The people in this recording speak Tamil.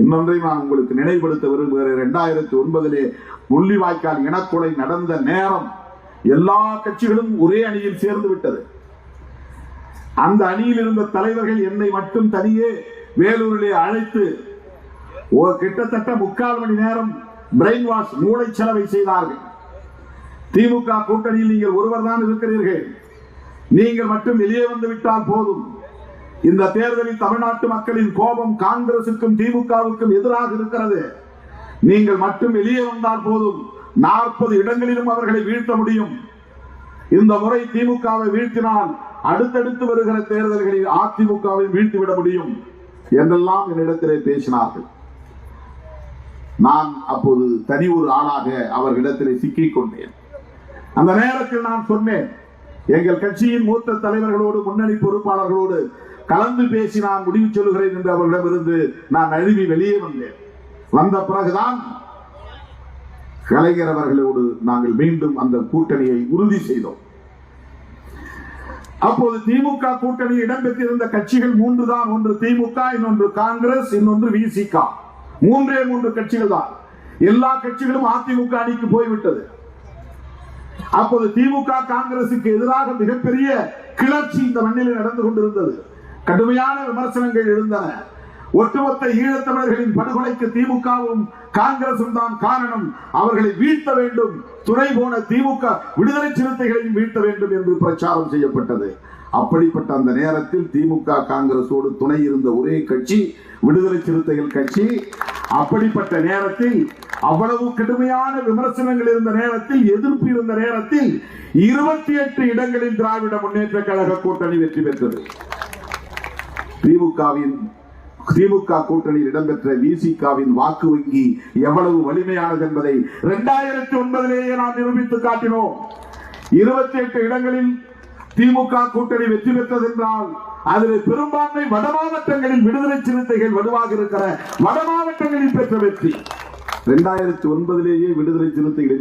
இன்னொன்றை நான் உங்களுக்கு நினைவுபடுத்த விரும்புகிறேன். இரண்டாயிரத்தி ஒன்பதிலே முள்ளிவாய்க்கால் இனக்கொலை நடந்த நேரம் எல்லா கட்சிகளும் ஒரே அணியில் சேர்ந்து விட்டது. அந்த அணியில் இருந்த தலைவர்கள் என்னை மட்டும் தனியே வேலூரிலே அழைத்து கிட்டத்தட்ட முக்கால் மணி நேரம் பிரெயின் வாஷ் மூளை செலவை செய்தார்கள். திமுக கூட்டணியில் நீங்கள் ஒருவர் தான் இருக்கிறீர்கள். நீங்கள் மட்டும் வெளியே வந்து விட்டால் போதும். இந்த தேர்தலில் தமிழ்நாட்டு மக்களின் கோபம் காங்கிரசுக்கும் திமுகவுக்கும் எதிராக இருக்கிறது. நீங்கள் மட்டும் வெளியே வந்தால் போதும். நாற்பது இடங்களிலும் அவர்களை வீழ்த்த முடியும். இந்த முறை திமுகவை வீழ்த்தினால் அடுத்தடுத்து வருகிற தேர்தல்களில் அதிமுகவை வீழ்த்திவிட முடியும் என்றெல்லாம் என்னிடத்திலே பேசினார்கள். நான் அப்போது தனி ஒரு ஆளாக அவர்களிடத்திலே சிக்கிக் கொண்டேன். அந்த நேரத்தில் நான் சொன்னேன் எங்கள் கட்சியின் மூத்த தலைவர்களோடு முன்னணி பொறுப்பாளர்களோடு கலந்து பேசி நான் முடிவு சொல்லுகிறேன் என்று அவர்களிடமிருந்து நான் அழுவி வெளியே வந்தேன். வந்த பிறகுதான் கலைஞர் அவர்களோடு நாங்கள் மீண்டும் அந்த கூட்டணியை உறுதி செய்தோம். அப்போது திமுக கூட்டணி இடம்பெற்றிருந்த கட்சிகள் மூன்று தான் ஒன்று திமுக இன்னொன்று காங்கிரஸ் இன்னொன்று விசிக மூன்றே மூன்று கட்சிகள் தான் எல்லா கட்சிகளும் அதிமுக அணிக்கு போய்விட்டது. அப்போது திமுக காங்கிரசுக்கு எதிராக மிகப்பெரிய கிளர்ச்சி இந்த மண்ணில் நடந்து கொண்டிருந்தது. கடுமையான விமர்சனங்கள் இருந்தன ஒட்டுமொத்த ஈழத்தமிழர்களின் படுகொலைக்கு திமுகவும் காங்கிரசும் தான் காரணம். அவர்களை வீழ்த்த வேண்டும். துணை போன திமுக விடுதலை சிறுத்தைகளையும் வீழ்த்த வேண்டும் என்று பிரச்சாரம் செய்யப்பட்டது. அப்படிப்பட்ட அந்த நேரத்தில் திமுக காங்கிரசோடு துணை இருந்த ஒரே கட்சி விடுதலை சிறுத்தைகள் கட்சி. அப்படிப்பட்ட நேரத்தில் அவ்வளவு கடுமையான விமர்சனங்கள் இருந்த நேரத்தில் எதிர்ப்பு இருந்த நேரத்தில் இருபத்தி எட்டு இடங்களில் திராவிட முன்னேற்ற கழக கூட்டணி வெற்றி பெற்றது. திமுகவின் திமுக கூட்டணியில் இடம்பெற்ற விசிகாவின் வாக்கு வங்கி எவ்வளவு வலிமையானது என்பதை இரண்டாயிரத்தி ஒன்பதிலேயே நாம் நிரூபித்து காட்டினோம். இருபத்தி எட்டு இடங்களில் திமுக கூட்டணி வெற்றி பெற்றது என்றால் அதில் பெரும்பான்மை வட மாவட்டங்களில் விடுதலை சிறுத்தைகள் வலுவாக இருக்கிற வட மாவட்டங்களில் பெற்ற வெற்றி. இரண்டாயிரத்தி ஒன்பதிலேயே விடுதலை சிறுத்தைகளின்